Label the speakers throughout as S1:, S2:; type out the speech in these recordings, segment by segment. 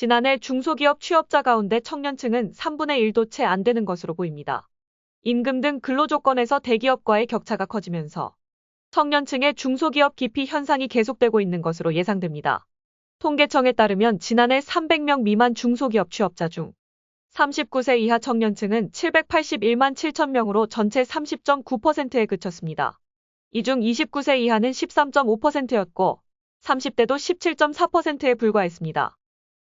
S1: 지난해 중소기업 취업자 가운데 청년층은 3분의 1도 채 안 되는 것으로 보입니다. 임금 등 근로조건에서 대기업과의 격차가 커지면서 청년층의 중소기업 기피 현상이 계속되고 있는 것으로 예상됩니다. 통계청에 따르면 지난해 300명 미만 중소기업 취업자 중 39세 이하 청년층은 781만 7천 명으로 전체 30.9%에 그쳤습니다. 이 중 29세 이하는 13.5%였고 30대도 17.4%에 불과했습니다.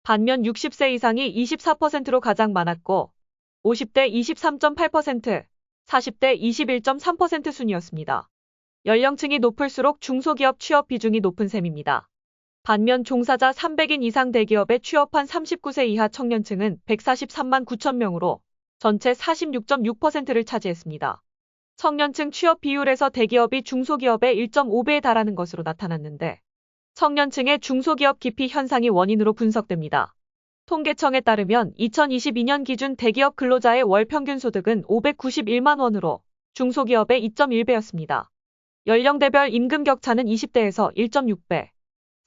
S1: 반면 60세 이상이 24%로 가장 많았고 50대 23.8%, 40대 21.3% 순이었습니다. 연령층이 높을수록 중소기업 취업 비중이 높은 셈입니다. 반면 종사자 300인 이상 대기업에 취업한 39세 이하 청년층은 143만 9천 명으로 전체 46.6%를 차지했습니다. 청년층 취업 비율에서 대기업이 중소기업의 1.5배에 달하는 것으로 나타났는데 청년층의 중소기업 기피 현상이 원인으로 분석됩니다. 통계청에 따르면 2022년 기준 대기업 근로자의 월 평균 소득은 591만 원으로 중소기업의 2.1배였습니다. 연령대별 임금 격차는 20대에서 1.6배,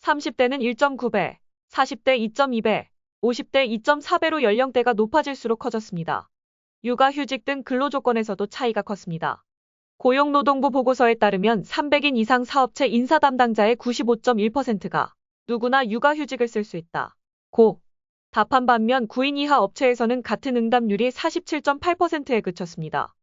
S1: 30대는 1.9배, 40대 2.2배, 50대 2.4배로 연령대가 높아질수록 커졌습니다. 육아 휴직 등 근로 조건에서도 차이가 컸습니다. 고용노동부 보고서에 따르면 300인 이상 사업체 인사 담당자의 95.1%가 누구나 육아휴직을 쓸 수 있다. 고. 답한 반면 9인 이하 업체에서는 같은 응답률이 47.8%에 그쳤습니다.